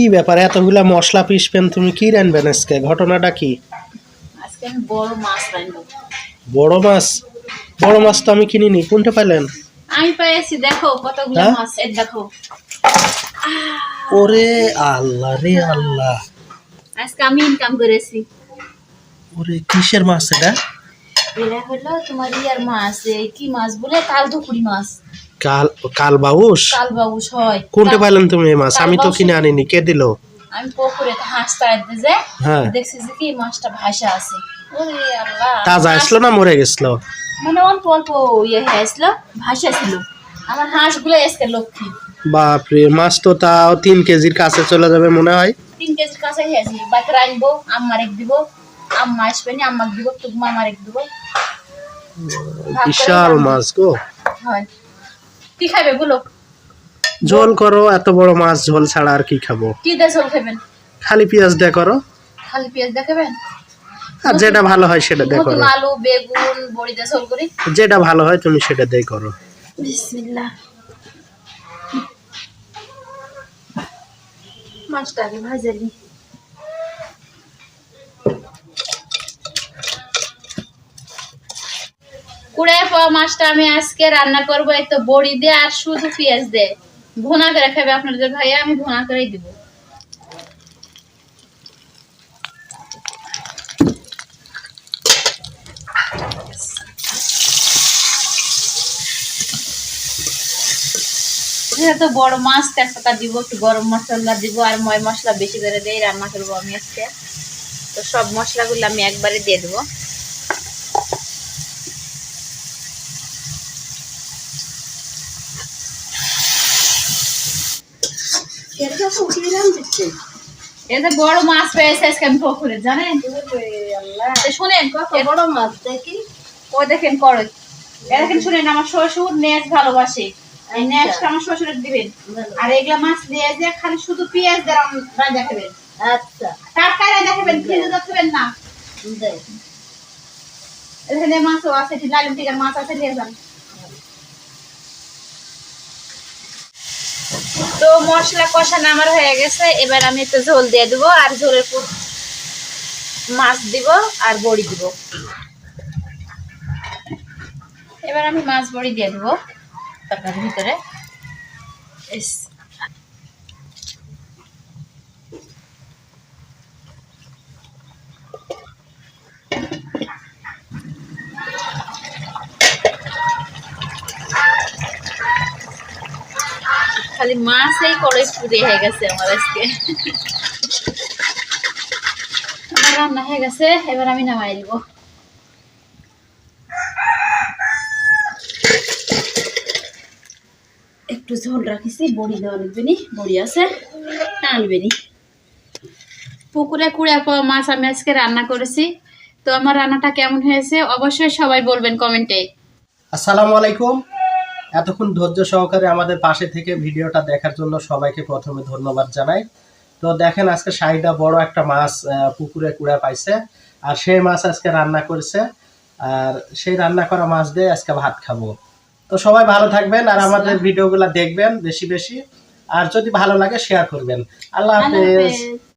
কি ব্যাপার? এতগুলা মশলা পিসবেন তুমি কি রানবেন আজকে? ঘটনাটা কি? আজকে আমি বড় মাছ বড় মাছ? বড় মাছ তো আমি কিনিনি। কোনটা পাইলেন? আমি পেয়েছি দেখো কতগুলো হ্যাঁ? মাছ দেখো। ওরে আল্লাহ রে আল্লাহ। আজকে আমি ইনকাম করেছি। ওরে কিসের মাছ এটা? এটা হলো তোমার ইয়ার মাছ এই কি মাছ বলে? কাল দুপুরি মাছ। কাল কাল বাউস কাল বাবুস হয়। কোনটা পাইলেন তুমি এই মাছ? আমি তো কিনে আনিনি কে দিল? আমি পুকুরে হাঁস যে হ্যাঁ। দেখছি যে কি মাছটা ভাসা আছে। ওরে আল্লাহ তাজা আসলো না মরে গেছিল মানে অল্প অল্প ইয়ে আসলো ভাসা ছিল। আমার হাঁসগুলো এসকে লক্ষ্মী। বাপরে মাছ তো তাও তিন কেজির কাছে চলে যাবে মনে হয়। তিন কেজির কাছে হয়েছি বাকি রাখব আম্মার এক দিব আম্মা আসবে নি আম্মাকে দিব তুকমা আমার এক দিব। বিশাল মাছ গো। হয়। কি খাবে বলো? ঝোল করো এত বড় মাছ ঝোল ছাড়া আর কি খাব? কি দিয়ে ঝোল খাবেন খালি পেঁয়াজ দিয়ে করো। খালি পেঁয়াজ দেখাবেন আর যেটা ভালো হয় সেটা দিয়ে করো। আলু বেগুন বড়ি দিয়ে ঝোল করি? যেটা ভালো হয় তুমি সেটা দিয়ে করো। বিসমিল্লাহ। মাছটা আগে ভাজালি কুড়ায় পাওয়া মাছটা আমি আজকে রান্না করব, এই তো বড়ি দিয়ে আর শুধু পেঁয়াজ দিয়ে। ভুনা করে খাবে আপনাদের ভাইয়া, আমি ভুনা করেই দিব। যেহেতু বড় মাছ, তেজপাতা দিব, একটু গরম মশলা দিব, আর ময় মশলা বেশি করে দিয়ে রান্না করব আমি আজকে। তো সব মশলাগুলো আমি একবারে দিয়ে দেবো। এই যে বড় মাছ পেয়েছে আজকে আমি পুকুরে জানেন? শুনেন কত বড় মাছ দেখি। ও দেখেন করো দেখেন শুনেন আমার শ্বশুর নেচ ভালোবাসে। এই নেচটা আমার শ্বশুরের দিবেন। আর এগুলা মাছ দিয়ে যে খালি শুধু পেঁয়াজ দিয়ে রান্না খাবেন। আচ্ছা। টাটকা রান্না খাবেন ফ্রিজে রাখবেন না। এখানে মাছও আছে লালিম টিকার মাছ আছে নিয়ে যান। মশলা কষানো আমার হয়ে গেছে। এবার আমি একটু ঝোল দিয়ে দেবো আর ঝোলের মাছ দিব আর বড়ি দিব। এবার আমি মাছ বড়ি দিয়ে দেবো। তরকারির ভিতরে। খালি মাছেই কড়াই পুড়ে হয়ে গেছে আমার আজকে। আমার রান্না হয়ে গেছে, এবার আমি নামাই দিব। একটু ঝোল রাখিছি, বড়ি দেওয়া লাগবে নি, বড়ি আছে আনবে নি। পুকুরে কুড়ে পাওয়া মাছ আমি আজকে রান্না করেছি। তো আমার রান্নাটা কেমন হয়েছে, অবশ্যই সবাই বলবেন কমেন্টে। আসসালামু আলাইকুম। এতক্ষণ ধৈর্য সহকারে আমাদের পাশে থেকে ভিডিওটা দেখার জন্য সবাইকে প্রথমে ধন্যবাদ জানাই। তো দেখেন আজকে শাহিদা বড় একটা মাছ পুকুরে কুড়া পাইছে। আর সেই মাছ আজকে রান্না করেছে। আর সেই রান্না করা মাছ দিয়ে আজকে ভাত খাব। তো সবাই ভালো থাকবেন আর আমাদের ভিডিওগুলো দেখবেন বেশি বেশি। আর যদি ভালো লাগে শেয়ার করবেন। আল্লাহ হাফেজ।